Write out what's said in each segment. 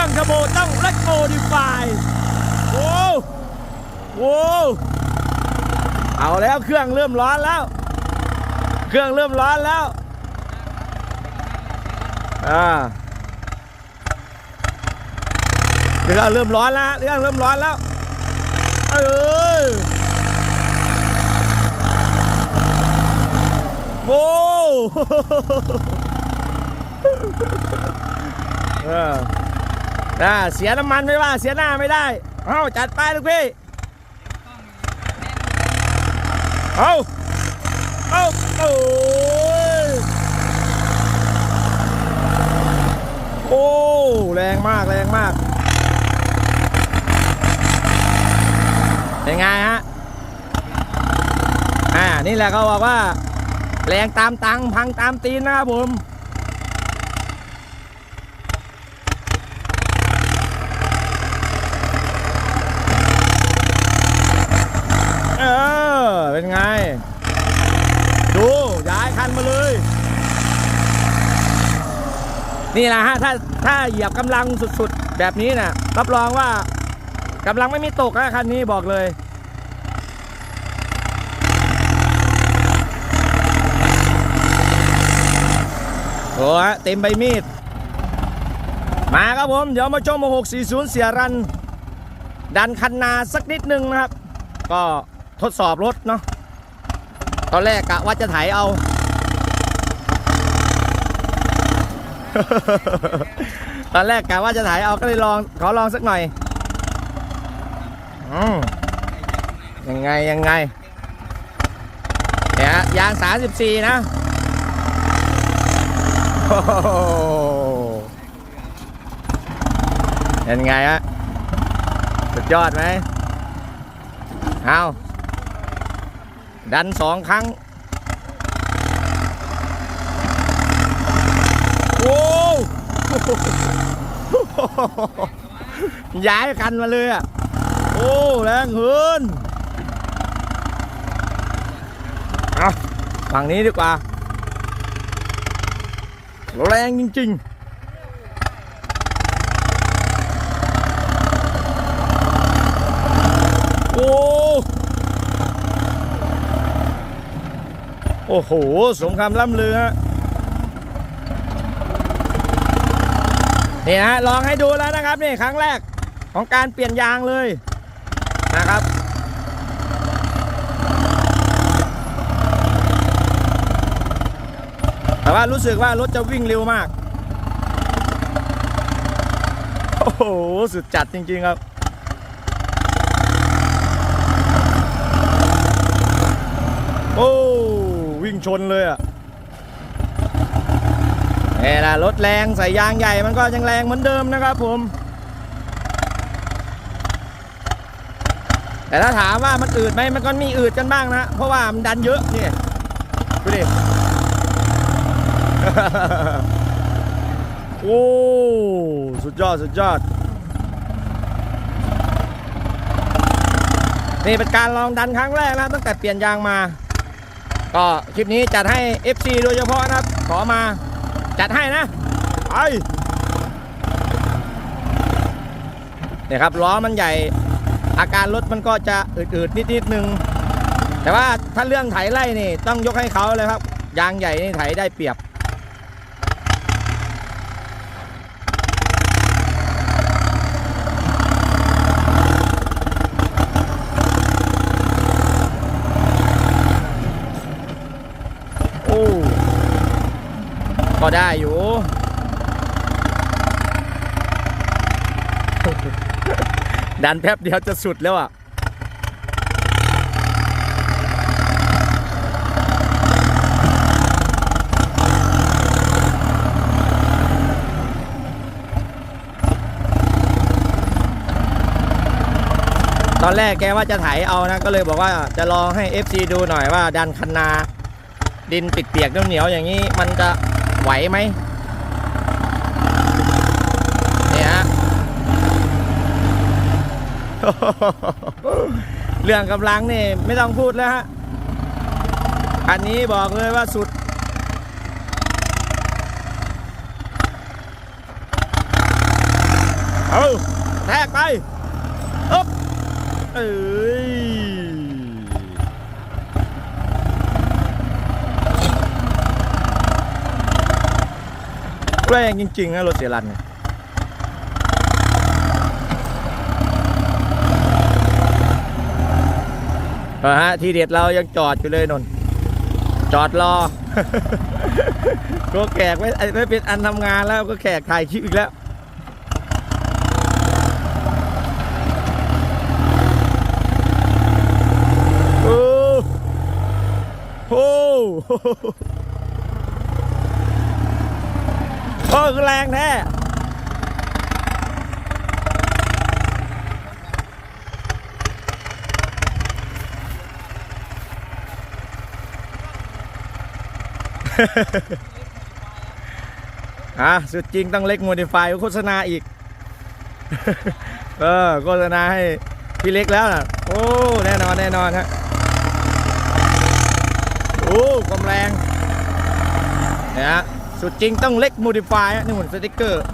รื่องเทอร์โบต้องเล็กโมดิฟายโว้วโว้วเอาแล้วเครื่องเริ่มร้อนแล้ว เครื่องเริ่มร้อนแล้วอ่าเครื่องเริ่มร้อนแล้วเรื่องเริ่มร้อนแล้วเออโว้วเออ น่าเสียน้ำมันไม่ว่าเสียหน้าไม่ได้เอาจัดไปลูกพี่เอาเอาโอ้ยโอ้แรงมากแรงมาก เป็นไงฮะอ่านี่แหละเขาบอกว่า แรงตามตังพังตามตีนนะครับผม เออ เป็นไง ดูย้ายคันมาเลย นี่แหละฮะถ้าถ้าเหยียบกำลังสุดๆ แบบนี้นะ่ะ รับรองว่ากำลังไม่มีตกนะคันนี้บอกเลยโอ้ฮะเต็มใบมีด มาครับผม เดี๋ยวมาชม640เสียรัน ดันคันนาสักนิดนึงนะครับ ก็ทดสอบรถเนาะ ตอนแรกกะว่าจะไถเอา ตอนแรกกะว่าจะไถเอาก็เลยลองขอลองสักหน่อยอืมยังไงยังไงเนี่ยฮะยาง34นะโอ้โหเป็นไงฮะสุดยอดไหมเอา ดันสองครั้ง โอ้ย้ายคันมาเลยอะ โอ้แรงเหินเอาฝั่งนี้ดีกว่าแรงจริงๆโอ้ โอ้โหสมคำล่ำลือฮะนี่ฮะลองให้ดูแล้วนะครับนี่ครั้งแรกของการเปลี่ยนยางเลยนะครับแต่ว่ารู้สึกว่ารถจะวิ่งเร็วมาก โอ้โห สุดจัดจริง ๆ ครับ โอ้ วิ่ง ชนเลยอะนี่แหละรถแรงใส่ยางใหญ่มันก็ยังแรงเหมือนเดิมนะครับผม แต่ถ้าถามว่ามันอืดไหมมันก็มีอืดกันบ้างนะ เพราะว่ามันดันเยอะนี่ดูดิโอ้สุดยอดสุดยอดนี่เป็นการลองดันครั้งแรกนะตั้งแต่เปลี่ยนยางมา ก็คลิปนี้จัดให้ FC โดยเฉพาะนะครับ ขอมาจัดให้นะไปเนี่ยครับล้อมันใหญ่อาการรถมันก็จะอืดๆนิดๆนึง แต่ว่าถ้าเรื่องไถไล่นี่ต้องยกให้เขาเลยครับ ยางใหญ่นี่ไถได้เปรียบ โอ้ ก็ได้อยู่ ดันแป๊บเดียวจะสุดแล้วอะตอนแรกแกว่าจะไถเอานะ ก็เลยบอกว่าจะลองให้ FC ดูหน่อยว่าดันคันนา ดินเปียกๆเหนียวๆอย่างนี้มันจะ ไหวไหมเนี่ยฮะเรื่องกำลังนี่ไม่ต้องพูดแล้วฮะอันนี้บอกเลยว่าสุดเอาแทกไปอ๊บเอ้ย แรงจริงๆนะรถเสียรันเนี่ยเอฮะทีเด็ดเรายังจอดอยู่เลยนนจอดรอ ก็แขกไม่ไม่เป็นอันทำงานแล้วก็แขกถ่ายคลิปอีกแล้วโอ้โห โอ้คือแรงแท้อะสุดจริงต้องเล็กโมดิฟายโฆษณาอีก เออโฆษณาให้พี่เล็กแล้วนะโอ้ แน่นอน แน่นอนฮะโอ้ความแรงเนี่ยฮะ สุดจริงต้องเล็กโมดิฟายฮะนี่หมุนสติกเกอร์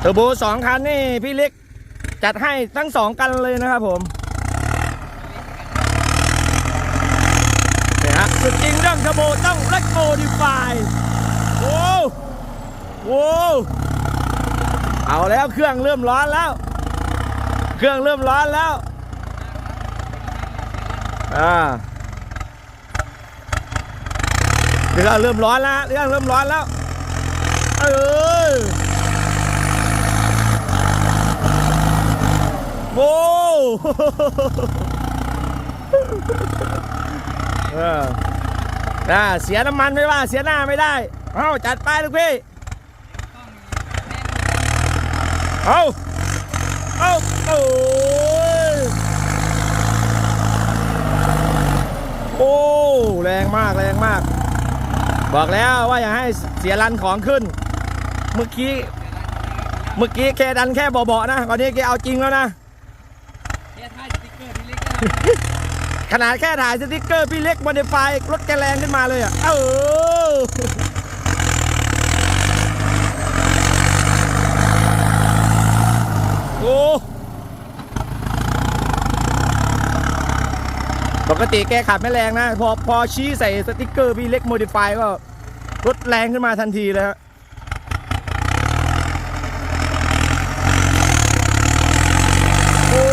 เทอร์โบสองคันนี่พี่เล็กจัดให้ทั้งสองกันเลยนะครับผมเนี่ยฮะสุดจริงเรื่องเทอร์โบต้องเล็กโมดิฟายโอ้โหเอาแล้วเครื่องเริ่มร้อนแล้ว เครื่องเริ่มร้อนแล้ว อ่า เรื่องเริ่มร้อนแล้วเรื่องเริ่มร้อนแล้ว เออโอ้เออน่าเสียน้ำมันไม่ว่าเสียหน้าไม่ได้ เอาจัดไปลูกพี่ เอาเอาโอ้ยโอ้แรงมากแรงมาก บอกแล้วว่าอย่าให้เสียรันของขึ้น เมื่อกี้ เมื่อกี้แค่ดันแค่เบาๆนะตอนนี้แกเอาจริงแล้วนะ ขนาดแค่ถ่ายสติกเกอร์พี่เล็กมอดิฟายรถแกแรงขึ้นมาเลยอะ เออ โอ้ ปกติแกขับไม่แรงนะ พอพอชี้ใส่สติกเกอร์พี่เล็กโมดิฟายก็รถแรงขึ้นมาทันทีเลยฮะโอ้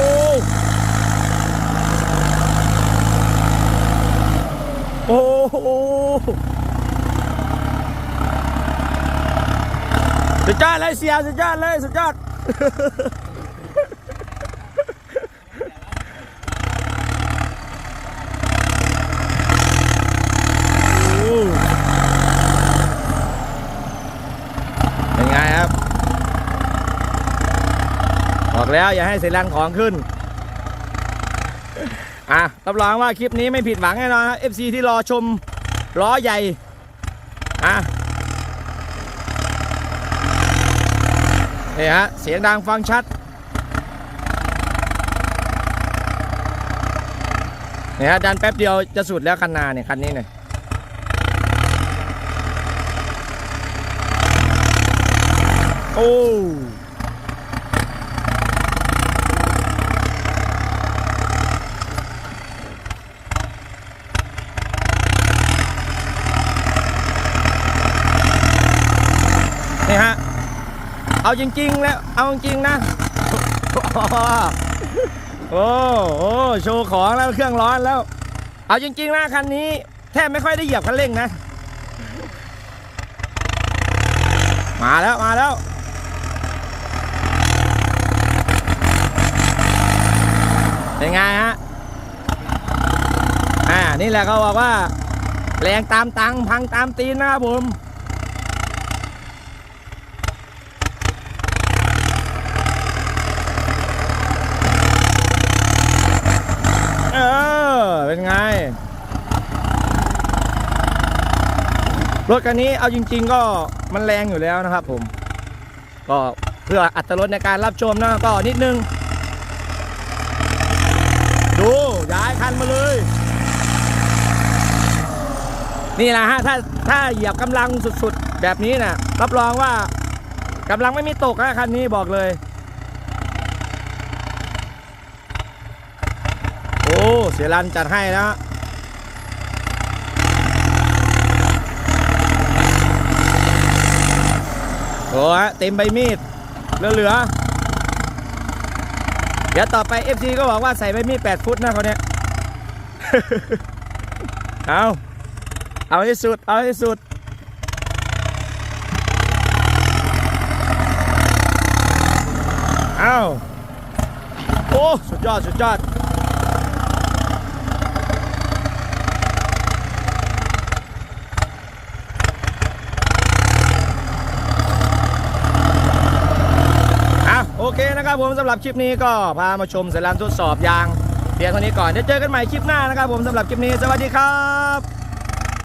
โอ้โหสุดยอดเลยเสียสุดยอดเลยสุดยอด โอ้เป็นไงครับ บอก แล้วอย่าให้เสียแรงของขึ้น อะรับรองว่าคลิปนี้ไม่ผิดหวังแน่นอนครับ FC ที่รอชมล้อใหญ่ อะนี่ฮะ เสียงดังฟังชัดนี่ฮะดันแป๊บเดียวจะสุดแล้วคันนาเนี่ยคันนี้เนี่ยโอ้ เอาจริงๆแล้วเอาจริงนะโอ้โอ้โชว์ของแล้วเครื่องร้อนแล้ว เอาจริงๆนะคันนี้ แทบไม่ค่อยได้เหยียบคันเร่งนะ มาแล้วมาแล้วเป็นไงฮะอ่านี่แหละเขาบอกว่าแรงตามตังพังตามตีนนะครับผม เออ เป็นไง รถคันนี้เอาจริง ๆ ก็มันแรงอยู่แล้วนะครับผม ก็เพื่ออัตรถรสในการรับชมนะก็นิดนึง ดูย้ายคันมาเลย นี่แหละฮะถ้าถ้าเหยียบกำลังสุดๆ แบบนี้นะ่ะรับรองว่ากำลังไม่มีตกนะคันนี้บอกเลย อ้ เสียรันจัดให้นะโอ้ฮะเต็มใบมีดเหลือๆเดี๋ยวต่อไป FC ก็บอกว่าใส่ใบมีด8ฟุตนะเขาเนี้ยเอา เอาให้สุด เอาให้สุดเอาโอ้ สุดยอด สุดยอด อะโอเค นะครับผมสำหรับคลิปนี้ก็พามาชมสายลานทดสอบยางเพียงเท่านี้ก่อนเดี๋ยวเจอกันใหม่คลิปหน้านะครับผมสำหรับคลิปนี้สวัสดีครับ